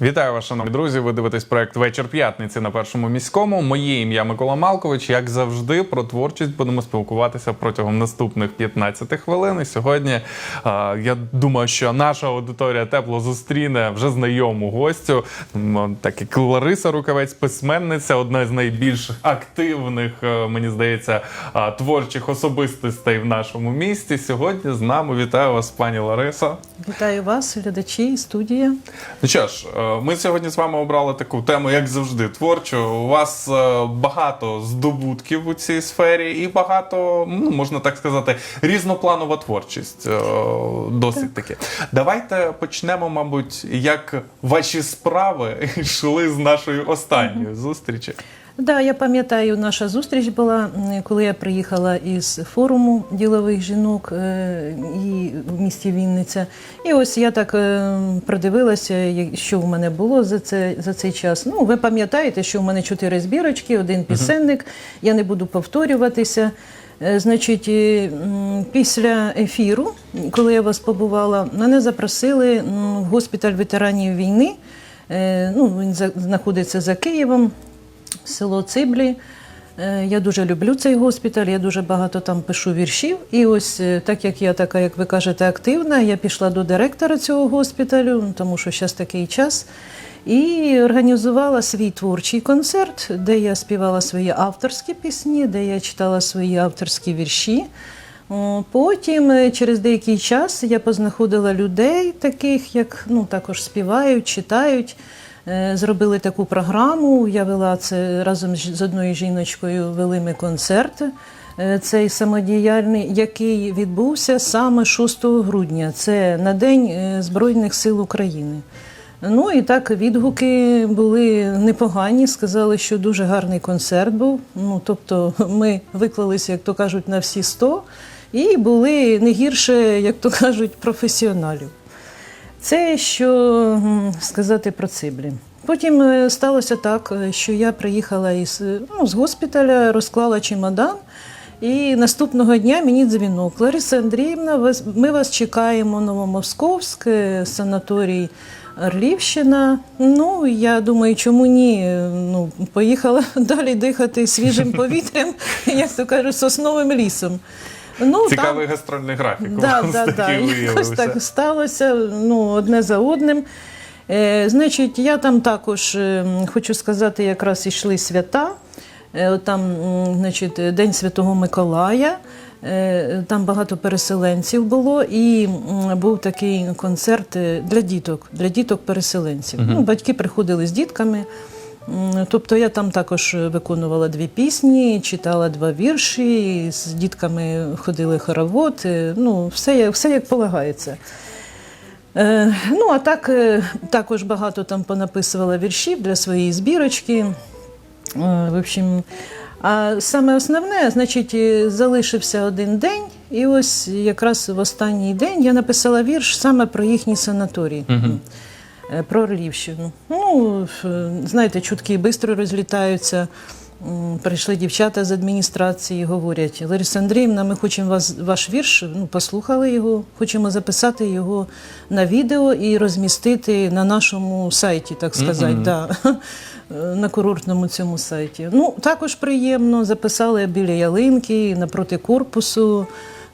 Вітаю вас, шановні друзі. Ви дивитесь проект Вечір п'ятниці на першому міському. Моє ім'я Микола Малкович. Як завжди, про творчість будемо спілкуватися протягом наступних 15 хвилин. І сьогодні я думаю, що наша аудиторія тепло зустріне вже знайому гостю. Так як Лариса Рукавець, письменниця, одна з найбільш активних, е, мені здається, творчих особистостей в нашому місті. Сьогодні з нами вітаю вас, пані Лариса. Вітаю вас, глядачі, студія. Ну що ж, е, ми сьогодні з вами обрали таку тему, як завжди, творчу. У вас е, багато здобутків у цій сфері, і багато, ну можна так сказати, різнопланова творчість. е, Досить таки. Давайте почнемо, мабуть, як ваші справи йшли з нашої останньої зустрічі. Да, я пам'ятаю, наша зустріч була, коли я приїхала із форуму ділових жінок е, і в місті Вінниця. І ось я так е, продивилася, що в мене було за, це, за цей час. Ну, ви пам'ятаєте, що в мене чотири збірочки, один пісенник. Я не буду повторюватися. Е, Значить, після ефіру, коли я вас побувала, мене запросили в госпіталь ветеранів війни. Ну, він знаходиться за Києвом село Циблі. Е, Я дуже люблю цей госпіталь, я дуже багато там пишу віршів. І ось е, так як я така, як ви кажете, активна, я пішла до директора цього госпіталю, тому що зараз такий час. І організувала свій творчий концерт, де я співала свої авторські пісні, де я читала свої авторські вірші. Потім, е, через деякий час, я познаходила людей, таких, як ну, також співають, читають. Е, Зробили таку програму. Я вела це разом з одною жіночкою. Вели ми концерт. е, Цей самодіяльний, який відбувся саме 6 грудня. Це на День е, Збройних сил України. Ну і так відгуки були непогані. Сказали, що дуже гарний концерт був. Ну тобто, ми виклалися, як то кажуть, на всі 100 і були не гірше, як то кажуть, професіоналів. Це що сказати про циблі. Потім е, сталося так, е, що я приїхала із е, ну, з госпіталя, розклала чемодан, і наступного дня мені дзвінок. Лариса Андріївна, ми вас чекаємо Новомосковськ, санаторій Орлівщина. Ну, я думаю, чому ні? Ну, поїхала далі дихати свіжим повітрям, як то кажуть, сосновим лісом. Ну, там- Цікавий гастрольний графік. у Да, вас да, да. Якось так сталося ну, одне за одним. Е, значить, я там також е, хочу сказати, якраз йшли свята. Е, Там, значить, День Святого Миколая. Е, Там багато переселенців було, і був такий концерт е, для діток, для діток-переселенців. Ну, батьки приходили з дітками. Тобто я там також виконувала дві пісні, читала два вірші, з дітками ходили хоровод, ну, все, все як полагається. Е, ну, а так е, також багато там понаписувала віршів для своєї збірочки. Е, В общем, а саме основне, значить, залишився один день, і ось якраз в останній день я написала вірш саме про їхній санаторій. Е, Про Орлівщину. Ну, е, знаєте, чутки швидко розлітаються. Прийшли дівчата з адміністрації, говорять, Лариса Андріївна, ми хочемо вас, ваш вірш, ну, послухали його, хочемо записати його на відео і розмістити на нашому сайті, так сказати, да, е, на курортному цьому сайті. Ну, також приємно, записали біля ялинки, напроти корпусу.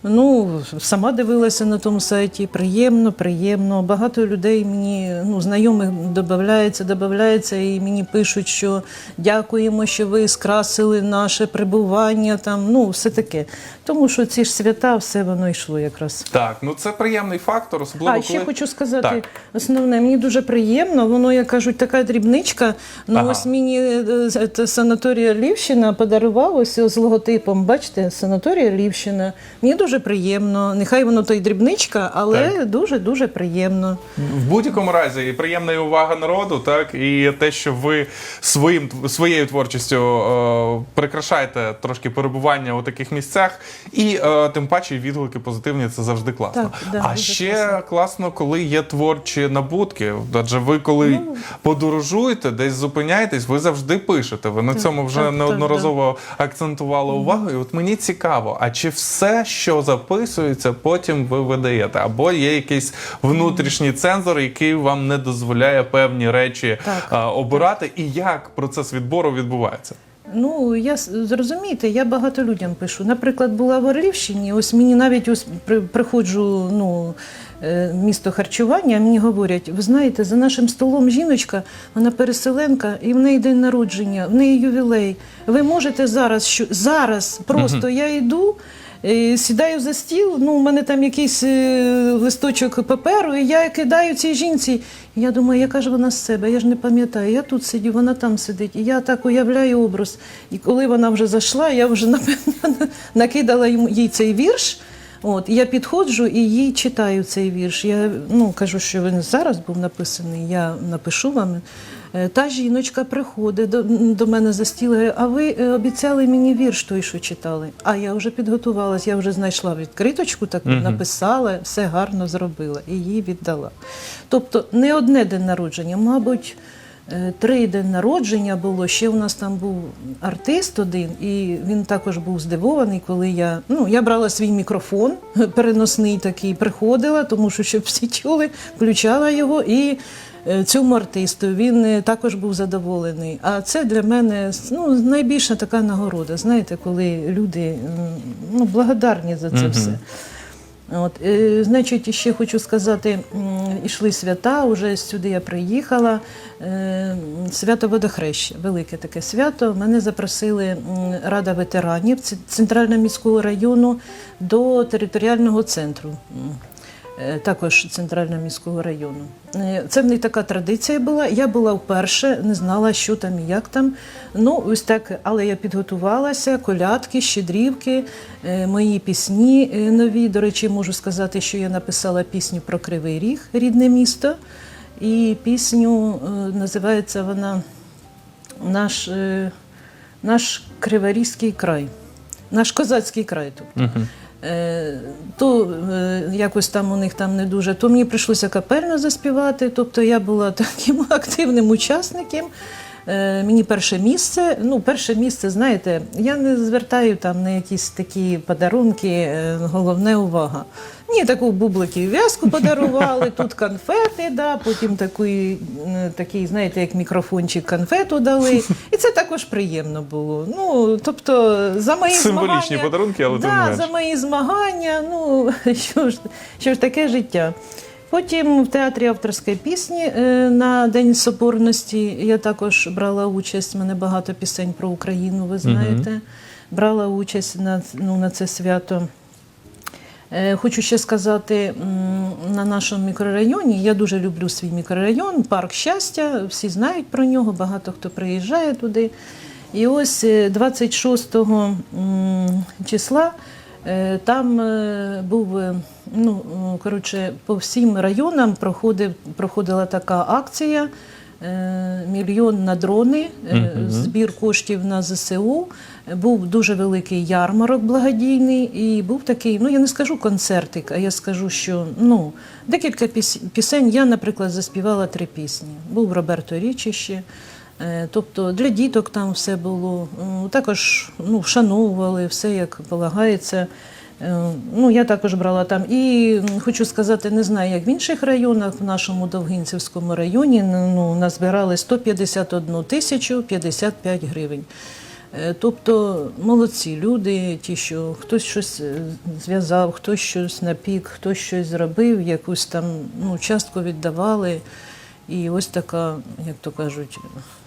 Ну, сама дивилася на тому сайті. Приємно, приємно. Багато людей мені ну, знайомих додається, додається, і мені пишуть, що дякуємо, що ви скрасили наше прибування. Там ну все таке. Тому що ці ж свята, все воно йшло якраз. Так, ну це приємний фактор, особливо А ще хочу сказати, Так. основне, мені дуже приємно. Воно, як кажуть, така дрібничка. Ну Ага. ось мені е, це санаторія Лівщина подарував ось з логотипом. Бачите, санаторія Лівщина. Мені дуже приємно. Нехай воно то й дрібничка, але дуже дуже приємно. В будь-якому разі і приємна і увага народу, так і те, що ви своїм своєю творчістю е, прикрашаєте трошки перебування у таких місцях. І е, тим паче відгуки позитивні це завжди класно. Так, да, а дуже ще класно. класно, коли є творчі набутки. Адже ви коли Ну. подорожуєте, десь зупиняєтесь, ви завжди пишете. Ви на цьому вже так, так, неодноразово акцентували увагу. І от мені цікаво, а чи все, що записується, потім ви видаєте? Або є якийсь внутрішній цензор, який вам не дозволяє певні речі Так, а, обирати, і як процес відбору відбувається? Ну, я зрозумієте, я багато людям пишу. Наприклад, була в Орлівщині, ось мені навіть ось при, приходжу, ну. е, Місто харчування, мені говорять, ви знаєте, за нашим столом жіночка, вона переселенка, і в неї день народження, в неї ювілей. Ви можете зараз, що зараз просто я йду, е, сідаю за стіл, ну, у мене там якийсь е, листочок паперу, і я кидаю цій жінці. Я думаю, яка ж вона з себе? Я ж не пам'ятаю. Я тут сидю, вона там сидить. І я так уявляю образ. І коли вона вже зайшла, я вже напевно накидала їй цей вірш. От, я підходжу і їй читаю цей вірш. Я ну, кажу, що він зараз був написаний, я напишу вам. Е, Та жіночка приходить до, до мене за стіл, говорить, а ви е, обіцяли мені вірш той, що читали. А я вже підготувалась, я вже знайшла відкриточку, таку написала, все гарно зробила і їй віддала. Тобто не одне день народження, мабуть, е, три день народження було. Ще у нас там був артист один, і він також був здивований, коли я ну я брала свій мікрофон переносний такий, приходила, тому що щоб всі чули, включала його і. Е, Цьому артисту він е, також був задоволений. А це для мене ну, найбільша така нагорода. Знаєте, коли люди ну, благодарні за це все. От, е, значить, ще хочу сказати, м, ішли свята, уже сюди я приїхала. Е, свято водохреща, велике таке свято. Мене запросили Рада ветеранів Центрального міського району до територіального центру. Е, Також центрального міського району. Е, Це в них така традиція була. Я була вперше, не знала, що там і як там. Ну, ось так, але я підготувалася, колядки, щедрівки, е, мої пісні нові. До речі, можу сказати, що я написала пісню про Кривий Ріг, рідне місто. І пісню називається вона Наш, наш Криворізький край, наш козацький край. Тобто. Е, То е, якось там у них там не дуже, то мені прийшлося капельно заспівати. Тобто я була таким активним учасником. Е, Мені перше місце. Ну, перше місце, знаєте, я не звертаю там на якісь такі подарунки, е, головне увага. Мені таку бублики в'язку подарували, тут конфети, да, потім такий, такий, знаєте, як мікрофончик конфету дали. І це також приємно було. Ну, тобто, за мої Символічні змагання, подарунки, але да, за мої змагання, ну що ж, що ж таке життя. Потім в театрі авторської пісні е, на День Соборності я також брала участь. У мене багато пісень про Україну, ви знаєте. Брала участь на, ну, на це свято. Е, Хочу ще сказати, на нашому мікрорайоні я дуже люблю свій мікрорайон, парк щастя. Всі знають про нього, багато хто приїжджає туди. І ось е, 26 числа е, там е, був ну, коротше, по всім районам проходив, проходила така акція. е, Мільйон на дрони, е, збір коштів на ЗСУ. Був дуже великий ярмарок благодійний, і був такий, ну я не скажу концертик, а я скажу, що ну декілька пісень. Я, наприклад, заспівала три пісні. Був Роберто Річі ще. Е, Тобто для діток там все було. Також ну, вшановували все як полагається. Е, Ну, я також брала там. І хочу сказати, не знаю, як в інших районах, в нашому Довгинцівському районі ну, назбирали 151 тисячу 55 гривень. Е, Тобто молодці люди, ті, що хтось щось е, зв'язав, хтось щось напік, хтось щось зробив, якусь там ну, частку віддавали. І ось така, як то кажуть,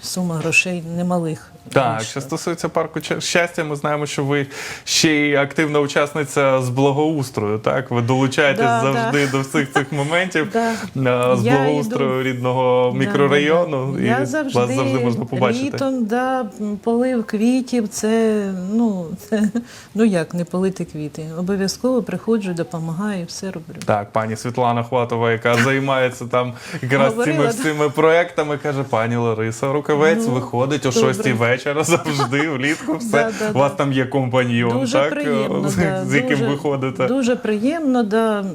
сума грошей немалих. Так, що стосується парку щастя, ми знаємо, що ви ще й активна учасниця з благоустрою. Так, ви долучаєтесь Да, завжди до всіх цих моментів Да. е, з Я благоустрою рідного мікрорайону. да, да. І Я завжди, вас завжди можна побачити. Літом, да, полив квітів, це ну, це, ну як не полити квіти. Обов'язково приходжу, допомагаю, все роблю. Так, пані Світлана Хватова, яка займається там якраз Говорила, цими цими проектами, каже пані Лариса Рукавець, Ну, виходить о добре. 6 вечора завжди влітку. Все Да, да, у вас да. там є компаньйон, Дуже так приємно, з, да, з яким дуже, ви ходите. Дуже приємно, да.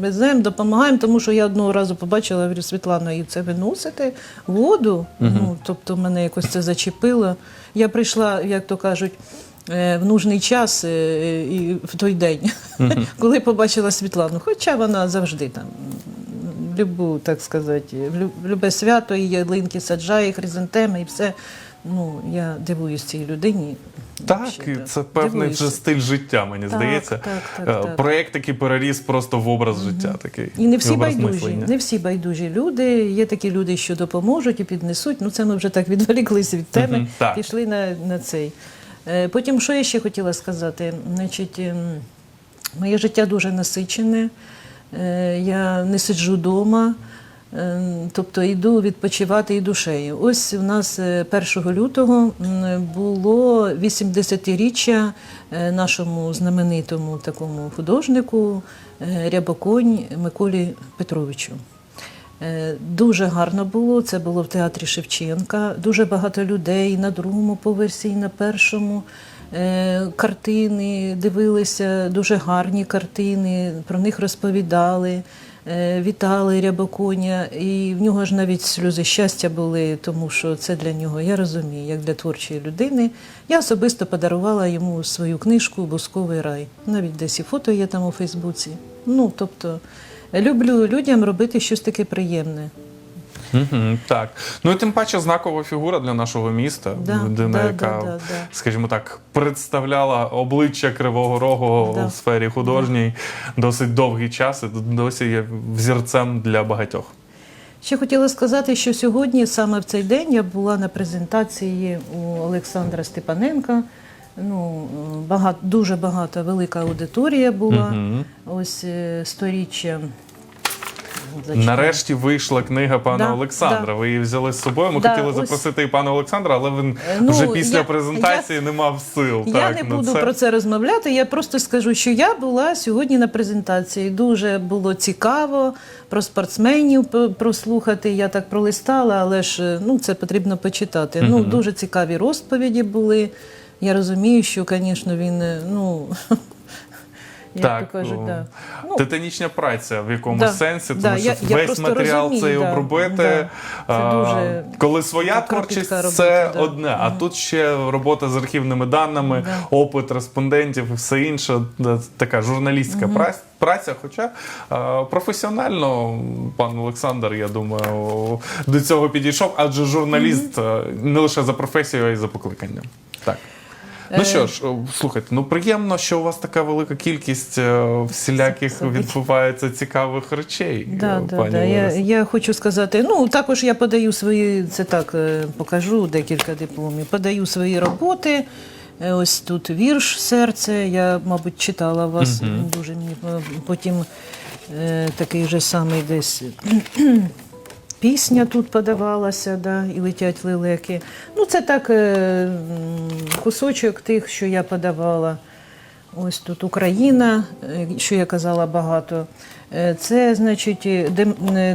Веземо, допомагаємо, тому що я одного разу побачила, говорю, Світлана, і це виносити воду. Ну, тобто мене якось це зачепило. Я прийшла, як то кажуть, е, в нужний час е, і в той день, коли побачила Світлану. Хоча вона завжди там. Любу, так сказати, в любе свято і ялинки саджає, і хризантеми, і все. Ну, я дивуюсь цій людині. Так, Вообще, і це певний Дивуюсь. вже стиль життя, мені Так, здається. так, так, Е, так. Проєкт, який переріс просто в образ життя. Такий І не всі байдужі, мислення. не всі байдужі люди. Є такі люди, що допоможуть і піднесуть. Ну це ми вже так відволіклися від теми, так. пішли на, на цей. Е, Потім, що я ще хотіла сказати? Значить, ем, моє життя дуже насичене. Е, Я не сиджу вдома. Тобто йду відпочивати і душею. Ось у нас е, 1 лютого було 80-річчя е, нашому знаменитому такому художнику е, Рябоконь Миколі Петровичу. Е, Дуже гарно було. Це було в театрі Шевченка. Дуже багато людей на другому поверсі, і на першому. Е, Картини дивилися, дуже гарні картини, про них розповідали, е, вітали Рябоконя. І в нього ж навіть сльози щастя були, тому що це для нього, я розумію, як для творчої людини. Я особисто подарувала йому свою книжку Бусковий рай. Навіть десь і фото є там у Фейсбуці. Ну, тобто, люблю людям робити щось таке приємне. Мгм, так. Ну і тим паче знакова фігура для нашого міста. Да, Людина, да, яка, да, да, да. скажімо так, представляла обличчя Кривого Рогу Да. у сфері художній досить довгий час і досі є взірцем для багатьох. Ще хотіла сказати, що сьогодні, саме в цей день, я була на презентації у Олександра Степаненка. Ну, багато, дуже багата, велика аудиторія була. Мгм. Ось е, сторіччя. Нарешті вийшла книга пана Да, Олександра. да. Ви її взяли з собою. Ми Да, хотіли ось. запросити і пана Олександра, але він Е, ну, вже після я- презентації не мав сил. Я так, не на буду це. про це розмовляти. Я просто скажу, що я була сьогодні на презентації. Дуже було цікаво про спортсменів прослухати. Я так пролистала, але ж е, ну, це потрібно почитати. Ну, дуже цікаві розповіді були. Я розумію, що, звісно, він е, ну. Як Так, то кажуть, да. Ну, Титанічна праця в якомусь Да, сенсі, тому да, що я- я весь матеріал розумію, цей да, обробити. да. Це а, дуже коли своя творчість робота, це да. одне, а тут ще робота з архівними даними, Да. опит респондентів і все інше. Така журналістська праця. Праця, хоча професіонально пан Олександр, я думаю, до цього підійшов, адже журналіст а, не лише за професією, а й за покликанням. Так. Е. Ну що ж, слухайте, ну приємно, що у вас така велика кількість е, всіляких відбувається цікавих речей. Да, е, да, пані да. Я, я хочу сказати, ну також я подаю свої, це так е, покажу декілька дипломів. Подаю свої роботи. Е, Ось тут вірш серце. Я, мабуть, читала вас. Дуже мені е, потім е, такий же самий десь. Пісня тут подавалася, да, і летять лелеки. Ну, це так е, кусочок тих, що я подавала. Ось тут Україна, е, що я казала багато. Е, Це, значить,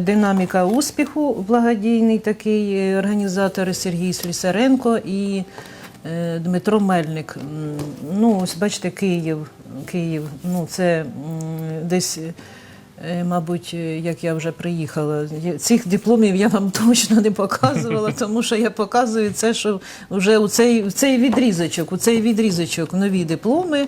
динаміка успіху, благодійний такий організатори Сергій Слісаренко і Дмитро Мельник. Ну, ось бачите, Київ. Київ. Ну, це десь. Е, Мабуть, е, як я вже приїхала, цих дипломів я вам точно не показувала, тому що я показую це, що вже у цей, у цей відрізочок, у цей відрізочок нові дипломи.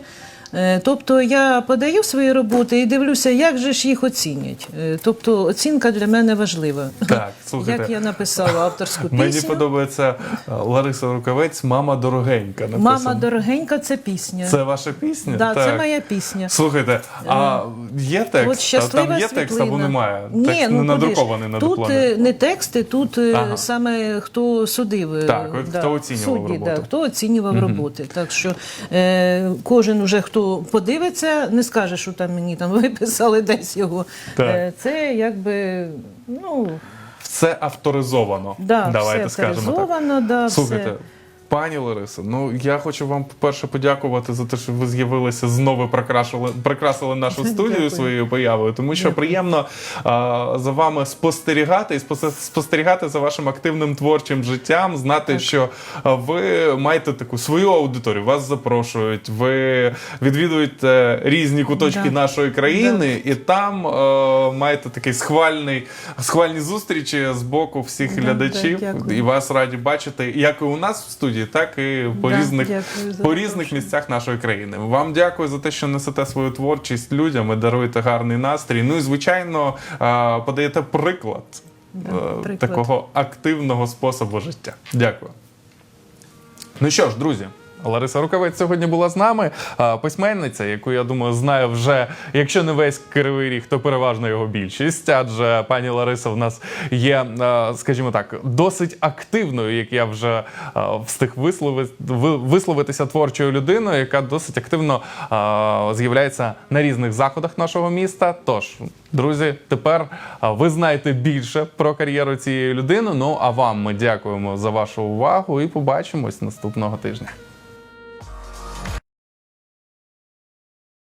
Е, Тобто я подаю свої роботи і дивлюся, як же ж їх оцінять. Е, Тобто оцінка для мене важлива. Так, слухайте. Як я написала авторську пісню. Мені подобається е, Лариса Рукавець, мама дорогенька. Написано. Мама дорогенька, це пісня. Це ваша пісня? да, це моя пісня. Слухайте, а є текст? От щаслива Там є текст або немає? Ні, текст ну, не надрукований на Тут не тексти, тут Ага. саме хто судив. Так, от хто оцінював судді, роботу. Да, хто оцінював роботи. Так що е, кожен уже хто подивиться, не скаже, що там мені там виписали десь його. Так. Е, це якби, ну, Все авторизовано. да, Давайте все скажемо так. да, Слухайте, все. Пані Ларисо, ну я хочу вам по-перше подякувати за те, що ви з'явилися знову прикрашили, прикрасили нашу студію Дякую. своєю появою, тому що приємно а, за вами спостерігати і спос- спостерігати за вашим активним творчим життям, знати, що а, ви маєте таку свою аудиторію, вас запрошують, ви відвідуєте різні куточки Да. нашої країни, і там е, маєте такий схвальний схвальні зустрічі з боку всіх Да, глядачів. да, дякую. і вас раді бачити як і у нас в студії, так і по Да, різних по різних місцях нашої країни. Вам дякую за те, що несете свою творчість людям і даруєте гарний настрій. Ну і звичайно подаєте приклад, Да, е, приклад. такого активного способу життя. Дякую. Ну що ж, друзі. Лариса Рукавець сьогодні була з нами. Письменниця, яку я думаю, знає вже, якщо не весь кривий ріг, то переважно його більшість. Адже пані Лариса в нас є, скажімо так, досить активною, як я вже встиг висловити, висловитися творчою людиною, яка досить активно з'являється на різних заходах нашого міста. Тож, друзі, тепер ви знаєте більше про кар'єру цієї людини. Ну а вам ми дякуємо за вашу увагу і побачимось наступного тижня.